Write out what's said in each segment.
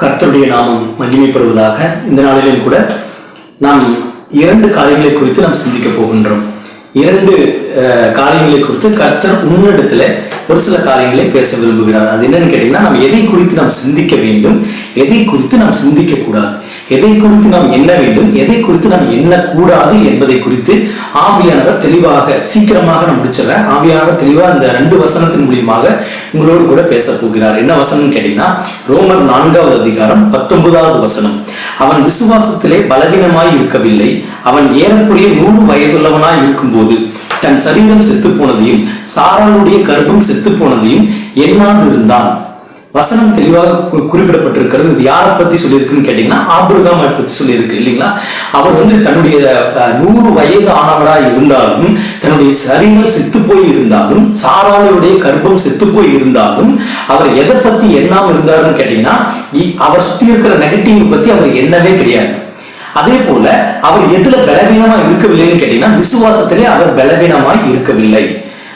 கர்த்தருடைய நாமம் மகிமைப்படுவதாக இந்த நாளிலும் கூட நாம் இரண்டு காரியங்களை குறித்து நாம் சிந்திக்க போகின்றோம். இரண்டு காரியங்களை குறித்து கர்த்தர் உன்னிடத்துல ஒரு சில காரியங்களை பேச விரும்புகிறார். அது என்னன்னு கேட்டீங்கன்னா நாம் எதை குறித்து நாம் சிந்திக்க வேண்டும் எதை குறித்து நாம் சிந்திக்க கூடாது. எதை குறித்து நாம் எண்ண வேண்டும்? எதை குறித்து நாம் எண்ணக்கூடாது என்பதை குறித்து ஆவியானவர் தெளிவாக சீக்கிரமாக நான் முடிச்சிடறேன். ஆவியானவர் தெளிவாக இந்த ரெண்டு வசனத்தின் மூலியமாக உங்களோடு கூட பேச போகிறார். என்ன வசனம் கேட்டீங்கன்னா ரோமர் நான்காவது அதிகாரம் பத்தொன்பதாவது வசனம். அவன் விசுவாசத்திலே பலவீனமாய் இருக்கவில்லை. அவன் ஏறக்குறைய நூறு வயதுள்ளவனாய் இருக்கும்போது தன் சரீரம் செத்து போனதையும் சாராளுடைய கர்ப்பம் செத்து போனதையும் எண்ணாது இருந்தான் வசனம் தெளிவாக குறிப்பிடப்பட்டிருக்கிறது. இது யாரை பத்தி சொல்லியிருக்குன்னு கேட்டீங்கன்னா ஆபிரகாமை பத்தி சொல்லியிருக்கு இல்லைங்களா? அவர் வந்து தன்னுடைய நூறு வயது ஆனவராக இருந்தாலும் தன்னுடைய சரீரம் செத்து போய் இருந்தாலும் சாராளுடைய கர்ப்பம் செத்து போய் இருந்தாலும் அவர் எதை பத்தி எண்ணாம இருந்தாருன்னு கேட்டீங்கன்னா இ- அவர் சுத்தி இருக்கிற நெகட்டிவ் பத்தி அவர் எண்ணவே கிடையாது. அதே போல அவர் எதுல பலவீனமா இருக்கவில்லைன்னு கேட்டீங்கன்னா விசுவாசத்திலே அவர் பலவீனமாய் இருக்கவில்லை.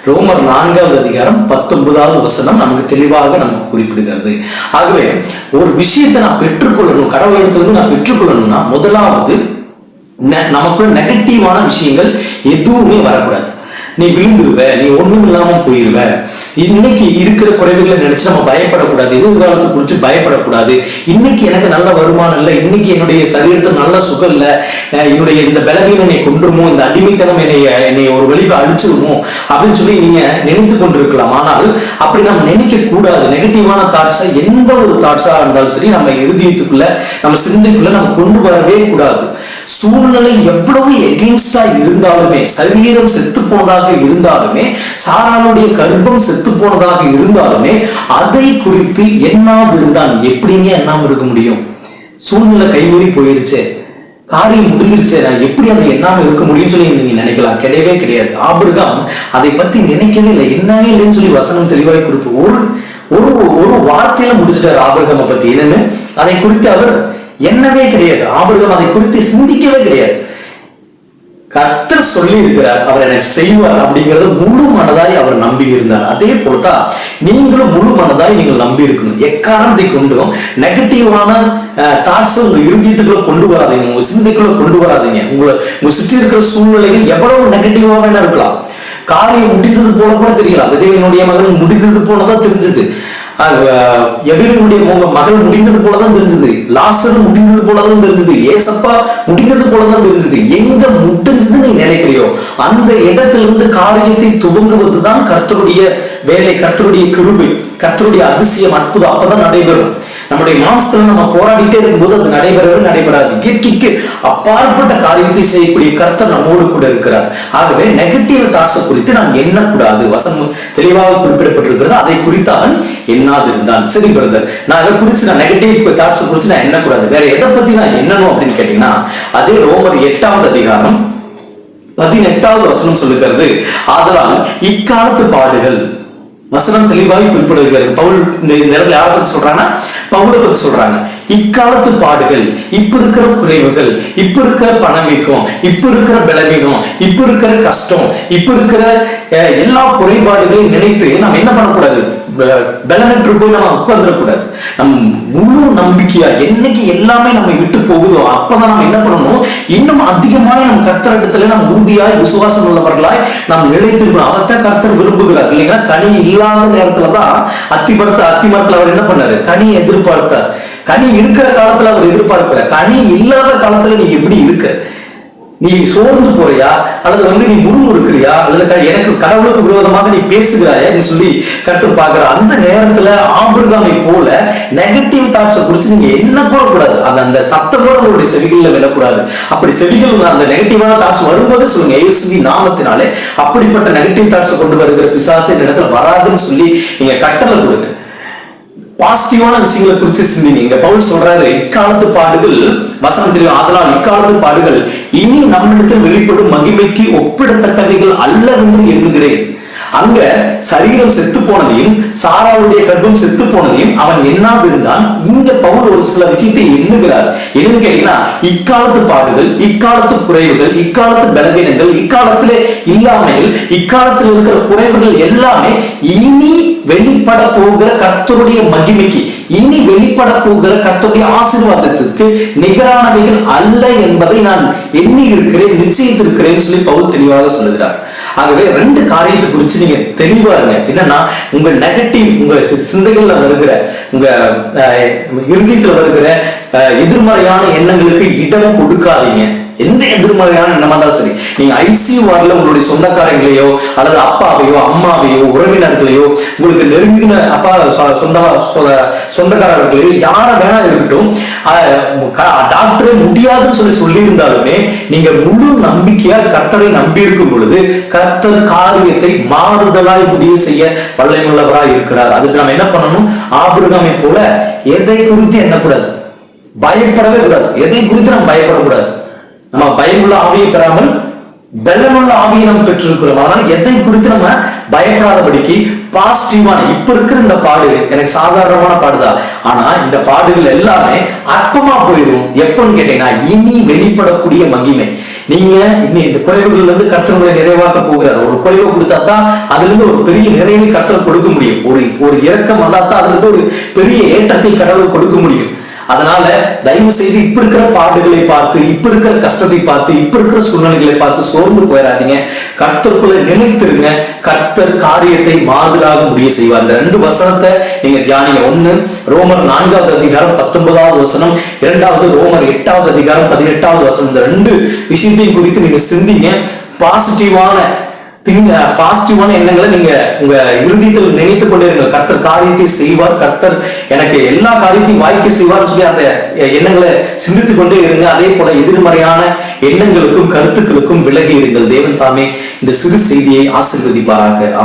ரோமர் நான்காவது அதிகாரம் பத்தொன்பதாவது வசனம் நமக்கு தெளிவாக நமக்கு குறிப்பிடுகிறது. ஆகவே ஒரு விஷயத்தை நான் பெற்றுக்கொள்ளணும் கடவுளிடத்திலிருந்து நான் பெற்றுக்கொள்ளணும்னா முதலாவது நெ- நமக்குள்ள நெகட்டிவான விஷயங்கள் எதுவுமே வரக்கூடாது. நீ விழுந்துருவ நீ ஒண்ணும் இல்லாம போயிருவ. இன்னைக்கு இருக்கிற குறைவுகளை நினைச்சு நம்ம பயப்படக்கூடாது. எதிர்காலத்தை குறித்து பயப்படக்கூடாது. இன்னைக்கு எனக்கு நல்ல வருமானம் இல்லை இன்னைக்கு என்னுடைய சரீரத்தில் நல்ல சுகம் இல்லை என்னுடைய இந்த பலவீனம் என்னை கொன்றுமோ இந்த அடிமைத்தனம் என்னை என்னை ஒரு வழிவை அழிச்சிருமோ அப்படின்னு சொல்லி நீங்க நினைத்து கொண்டிருக்கலாம். ஆனால் அப்படி நம்ம நினைக்க கூடாது. நெகட்டிவான தாட்ஸை எந்த ஒரு தாட்ஸா இருந்தாலும் சரி நம்ம இருதயத்துக்குள்ள நம்ம சிந்தைக்குள்ள நம்ம கொண்டு வரவே கூடாது. சூழ்நிலை எவ்வளவு எகெயின்ஸ்டா இருந்தாலுமே சரீரம் செத்து போனதாக இருந்தாலுமே சாராளுடைய கர்ப்பம் செத்து போனதாக இருந்தாலுமே அதை குறித்து என்னாவது இருந்தான் எப்படிங்க எண்ணாமல் இருக்க முடியும்? சூழ்நிலை கைமீறி போயிருச்சே. காரியம் முடிஞ்சிருச்சே. நான் எப்படி அதை எண்ணாம இருக்க முடியும்னு சொல்லி நீங்க நினைக்கலாம். கிடையவே கிடையாது. ஆபிரகாம் அதை பத்தி நினைக்கவே இல்லை. என்னவே இல்லைன்னு சொல்லி வசனம் தெளிவாய் குறிப்பு. ஒரு ஒரு ஒரு வார்த்தையில முடிச்சிட்டாரு ஆபிரகாமை பத்தி. என்னன்னு? அதை குறித்து அவர் என்னவே கிடையாது. ஆபிரகாம் அதை குறித்து சிந்திக்கவே கிடையாது. கர்த்தர் சொல்லி இருக்கிறார் அவர் எனக்கு செய்வார் அப்படிங்கறத முழு மனதாய் அவர் நம்பி இருந்தார். அதே போலதான் நீங்களும் முழு மனதாய் நீங்கள் நம்பி இருக்கணும். எக்காரணத்தை கொண்டும் நெகட்டிவான தாட்ஸ் உங்க இருதயத்துக்குள்ள கொண்டு வராதீங்க. உங்க சிந்தைக்குள்ள கொண்டு வராதீங்க. உங்களை உங்க சுற்றி இருக்கிற சூழ்நிலைகள் எவ்வளவு நெகட்டிவா வேணா இருக்கலாம். காரியம் முடிந்தது போல கூட தெரியலாம். விதவையினுடைய மகன் முடிந்தது போலதான் தெரிஞ்சது. எபிரனுடைய மகள் முடிந்தது போலதான் தெரிஞ்சது. லாஸ்டர் முடிந்தது போலதான் தெரிஞ்சது. ஏசப்பா முடிந்தது போலதான் தெரிஞ்சது. எங்க முடிஞ்சது நீ நினைக்கிறியோ அந்த இடத்துல இருந்து காரியத்தை துவங்குவதுதான் கர்த்தருடைய வேலை கர்த்தருடைய கிருபை கர்த்தருடைய அதிசயம் அற்புதம். அப்பதான் நடைபெறும். நம்முடைய மாம்சத்துல நம்ம போராடிட்டே இருக்கும்போது அது நடைபெறவே நடைபெறாது. இயற்கைக்கு அப்பாற்பட்ட காரியத்தை செய்யக்கூடிய கர்த்தர் நம்மோடு கூட இருக்கிறார். ஆகவே நெகட்டிவ் தாட்ஸ் குறித்து நாம் எண்ணக்கூடாது. வசனம் தெளிவாக குறிப்பிடப்பட்டிருக்கிறது. அதை குறித்து அவன் எண்ணாது இருந்தான் சரி பிரதர் நான் அதை குறித்து நான் நெகட்டிவ் தாட்ஸ் குறித்து நான் எண்ணக்கூடாது. வேற எதை பத்தி நான் எண்ணணும் அப்படின்னு கேட்டீங்கன்னா அதே ரோமர் எட்டாவது அதிகாரம் பதினெட்டாவது வசனம் சொல்லுகிறது. ஆதலால் இக்காலத்து பாடுகள். வசனம் தெளிவாய் குறிப்பிடுகிறது பவுல் இந்த இந்த இடத்துல யாரை பத்தி சொல்றாங்கன்னா பவுலை பத்தி சொல்றாங்க இக்காலத்து பாடுகள் இப்ப இருக்கிற குறைவுகள் இப்ப இருக்கிற பணவீக்கம் இப்ப இருக்கிற பலவீனம் இப்ப இருக்கிற கஷ்டம் இப்ப இருக்கிற அஹ், எல்லா குறைபாடுகளையும் நினைத்து நம்ம என்ன பண்ணக்கூடாது? பலனற்று போய் நம்ம உட்கார்ந்துடக்கூடாது. நம் முழு நம்பிக்கையா என்னைக்கு எல்லாமே நம்ம விட்டு போகுதோ அப்பதான் நம்ம என்ன பண்ணணும்? இன்னும் அதிகமாய் நம் கர்த்தரிடத்துல நாம் உறுதியாய் விசுவாசம் உள்ளவர்களாய் நாம் நிலைத்திருக்கணும். அதைத்தான் கர்த்தர் விரும்புகிறார் இல்லைங்களா? கனி இல்லாத நேரத்துலதான் அத்தி படத்தை அத்தி மரத்துல அவர் என்ன பண்ணாரு? கனி எதிர்பார்த்தார். கனி இருக்கிற காலத்துல அவர் எதிர்பார்க்கல. கனி இல்லாத காலத்துல நீ எப்படி இருக்க? நீ சோர்ந்து போறியா? அல்லது வந்து நீ முறுமுறுக்கிறியா? அல்லது எனக்கு கடவுளுக்கு விரோதமாக நீ பேசுகிறாயான்னு சொல்லி கருத்து பாக்குற அந்த நேரத்துல ஆபிரகாமை போல நெகட்டிவ் தாட்ஸை குறிச்சு நீங்க என்ன போடக்கூடாது? அந்த அந்த சத்தம் கூட உங்களுடைய செவிகள்ல விடக்கூடாது அப்படி செவிகள் அந்த நெகட்டிவான தாட்ஸ் வரும்போது சொல்லுங்க ஏசுவி நாமத்தினாலே அப்படிப்பட்ட நெகட்டிவ் தாட்ஸை கொண்டு வருகிற பிசாசு இந்த இடத்துல வராதுன்னு சொல்லி நீங்க கட்டளை கொடுங்க. பாசிட்டிவான விஷயங்களை குறித்து சிந்திங்க பவுல் சொல்றாரு இக்காலத்து பாடுகள் வசனம் தெரியும் அதனால் இக்காலத்து பாடுகள் இனி நம்மிடத்தில் வெளிப்படும் மகிமைக்கு ஒப்பிடத்தக்கவைகள் அல்ல என்று எண்ணுகிறேன். அங்க சரீரம் செத்து போனதையும் சாராவுடைய கர்ப்பம் செத்து போனதையும் அவன் எண்ணாது இருந்தான் இங்க பவுல் ஒரு சில விஷயத்தை எண்ணுகிறார். என்னன்னு கேட்டீங்கன்னா இக்காலத்து பாடுகள் இக்காலத்து குறைவுகள் இக்காலத்து பலவீனங்கள் இக்காலத்திலே இல்லாமைகள் இக்காலத்தில் இருக்கிற குறைவுகள் எல்லாமே இனி வெளிப்பட போகிற கர்த்தருடைய மகிமைக்கு இனி வெளிப்பட போகிற கர்த்தருடைய ஆசீர்வாதத்திற்கு நிகரானவைகள் அல்ல என்பதை நான் எண்ணி இருக்கிறேன் நிச்சயித்திருக்கிறேன் சொல்லி பவுல் தெளிவாக சொல்லுகிறார். ஆகவே ரெண்டு காரியத்தை குறித்து நீங்க தெளிவா இருங்க. என்னன்னா உங்க நெகட்டிவ் உங்க சி- சிந்தைகள்ல வருகிற உங்க அஹ், இறுதியத்துல வருகிற அஹ், எதிர்மறையான எண்ணங்களுக்கு இடம் கொடுக்காதீங்க. எந்த எதிர்மறையான எண்ணமா இருந்தாலும் சரி நீங்க ஐசியூ வார்டில் உங்களுடைய சொந்தக்காரங்களையோ அல்லது அப்பாவையோ அம்மாவையோ உறவினர்களையோ உங்களுக்கு நெருங்கின அப்பா சொந்த சொ- சொந்தக்காரர்களையோ யார வேணா இருக்கட்டும் டாக்டரே முடியாதுன்னு சொல்லி சொல்லியிருந்தாலுமே நீங்க முழு நம்பிக்கையா கர்த்தரை நம்பி இருக்கும் பொழுது கர்த்தர் காரியத்தை மாறுதலாய் முடிவு செய்ய வல்லமுள்ளவராய் இருக்கிறார். அதுக்கு நம்ம என்ன பண்ணணும்? ஆபிரகாமை போல எதை குறித்து எண்ணக்கூடாது. பயப்படவே கூடாது. எதை குறித்து நம்ம பயப்படக்கூடாது. நம்ம பயமுள்ள ஆவியை பெறாமல் பெல்லமுள்ள ஆவியை நம்ம பெற்றிருக்கிறோம். அதனால எதை குறித்து நம்ம பயப்படாதபடிக்கு பாசிட்டிவான இப்ப இருக்கிற இந்த பாடு எனக்கு சாதாரணமான பாடுதான் ஆனா இந்த பாடுகள் எல்லாமே அற்பமா போயிடும் எப்பன்னு கேட்டீங்கன்னா இனி வெளிப்படக்கூடிய மகிமை. நீங்க இன்னும் இந்த குறைவுகள்ல இருந்து கர்த்தர்களை நிறைவாக்க போகிறார். ஒரு குறைவை கொடுத்தா தான் அதுல இருந்து ஒரு பெரிய நிறைவை கர்த்தர் கொடுக்க முடியும். ஒரு ஒரு இறக்கம் வந்தா தான் அதுல இருந்து ஒரு பெரிய ஏற்றத்தை கடவுள் கொடுக்க முடியும். அதனால தயவு செய்து இப்ப இருக்கிற பாடுகளை பார்த்து இப்ப இருக்கிற கஷ்டத்தை பார்த்து இப்ப இருக்கிற சூழ்நிலைகளை பார்த்து சோர்ந்து போயிடாதீங்க கர்த்தருக்குள்ள நினைத்திருங்க கர்த்தர் காரியத்தை மாதிராக முடிய செய்வார். இந்த ரெண்டு வசனத்தை நீங்க தியானிங்க. ஒண்ணு ரோமர் நான்காவது அதிகாரம் பத்தொன்பதாவது வசனம் இரண்டாவது ரோமர் எட்டாவது அதிகாரம் பதினெட்டாவது வசனம். இந்த ரெண்டு விஷயத்தையும் குறித்து நீங்க சிந்திங்க. பாசிட்டிவான திங்க பாசிட்டிவான எண்ணங்களை நீங்க உங்க இறுதியத்தில் நினைத்துக் கொண்டே இருங்க கர்த்தர் காரியத்தை செய்வார். கர்த்தர் எனக்கு எல்லா காரியத்தையும் வாய்க்க செய்வார்னு சொல்லி அந்த எண்ணங்களை சிந்தித்துக் கொண்டே இருங்க. அதே போல எதிர்மறையான எண்ணங்களுக்கும் கருத்துக்களுக்கும் விலகி இருங்கள். தேவன் தாமே இந்த சிறு செய்தியை ஆசீர்வதிப்பாராக.